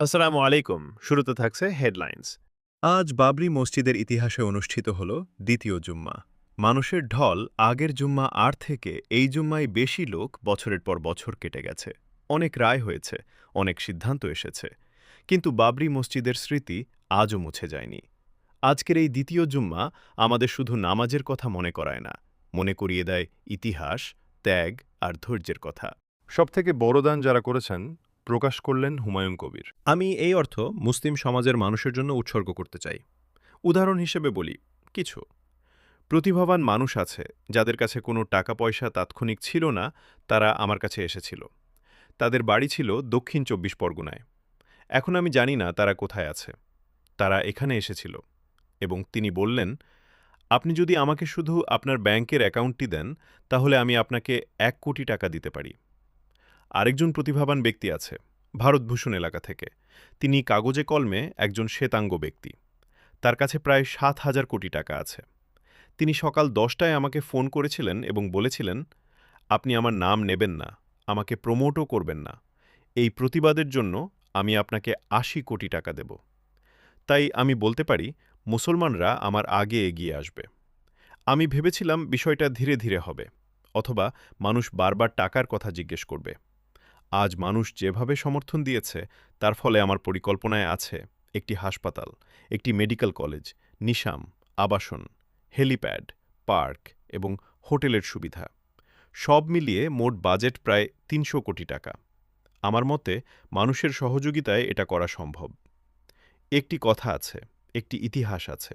আসসালামু আলাইকুম। শুরুতে থাকছে হেডলাইন্স। আজ বাবরি মসজিদের ইতিহাসে অনুষ্ঠিত হল দ্বিতীয় জুম্মা। মানুষের ঢল আগের জুম্মা আর থেকে এই জুম্মায় বেশি লোক বছরের পর বছর কেটে গেছে। অনেক রায় হয়েছে, অনেক সিদ্ধান্ত এসেছে। কিন্তু বাবরি মসজিদের স্মৃতি আজও মুছে যায়নি। আজকের এই দ্বিতীয় জুম্মা আমাদের শুধু নামাজের কথা মনে করায় না, মনে করিয়ে দেয় ইতিহাস, ত্যাগ আর ধৈর্যের কথা। সবথেকে বড় দান যারা করেছেন প্রকাশ করলেন হুমায়ুন কবির। আমি এই অর্থ মুসলিম সমাজের মানুষের জন্য উৎসর্গ করতে চাই। উদাহরণ হিসেবে বলি, কিছু। প্রতিভাবান মানুষ আছে, যাদের কাছে কোনো টাকা পয়সা তাৎক্ষণিক ছিল না, তারা আমার কাছে এসেছিল। তাদের বাড়ি ছিল দক্ষিণ চব্বিশ পরগনায়। এখন আমি জানি না তারা কোথায় আছে। তারা এখানে এসেছিল। এবং তিনি বললেন, আপনি যদি আমাকে শুধু আপনার ব্যাংকের অ্যাকাউন্টটি দেন, তাহলে আমি আপনাকে এক কোটি টাকা দিতে পারি। আরেকজন প্রতিভাবান ব্যক্তি আছে ভারতভূষণ এলাকা থেকে। তিনি কাগজে কলমে একজন শ্বেতাঙ্গ ব্যক্তি। তার কাছে প্রায় সাত হাজার কোটি টাকা আছে। তিনি সকাল দশটায় আমাকে ফোন করেছিলেন এবং বলেছিলেন, আপনি আমার নাম নেবেন না, আমাকে প্রমোটও করবেন না। এই প্রতিবাদের জন্য আমি আপনাকে আশি কোটি টাকা দেব। তাই আমি বলতে পারি, মুসলমানরা আমার আগে এগিয়ে আসবে। আমি ভেবেছিলাম বিষয়টা ধীরে ধীরে হবে, অথবা মানুষ বারবার টাকার কথা জিজ্ঞেস করবে। আজ মানুষ যেভাবে সমর্থন দিয়েছে, তার ফলে আমার পরিকল্পনায় আছে একটি হাসপাতাল, একটি মেডিকেল কলেজ, নিশাম, আবাসন, হেলিপ্যাড, পার্ক এবং হোটেলের সুবিধা। সব মিলিয়ে মোট বাজেট প্রায় তিনশো কোটি টাকা। আমার মতে, মানুষের সহযোগিতায় এটা করা সম্ভব। একটি কথা আছে, একটি ইতিহাস আছে।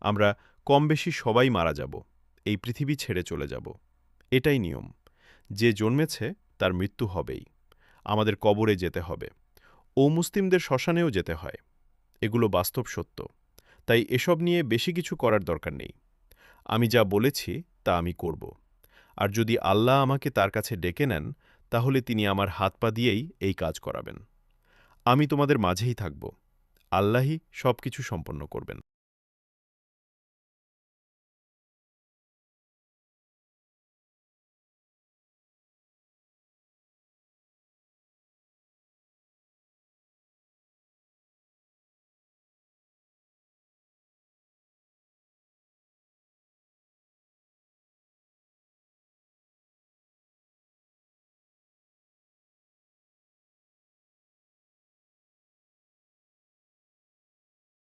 আমরা কম বেশি সবাই মারা যাব, এই পৃথিবী ছেড়ে চলে যাব। এটাই নিয়ম। যে জন্মেছে, তার মৃত্যু হবেই। আমাদের কবরে যেতে হবে। ও মুসলিমদের শ্মশানেও যেতে হয়। এগুলো বাস্তব সত্য। তাই এসব নিয়ে বেশি কিছু করার দরকার নেই। আমি যা বলেছি, তা আমি করব। আর যদি আল্লাহ আমাকে তার কাছে ডেকে নেন, তাহলে তিনি আমার হাত পা দিয়েই এই কাজ করাবেন। আমি তোমাদের মাঝেই থাকব। আল্লাহই সব কিছু সম্পন্ন করবেন।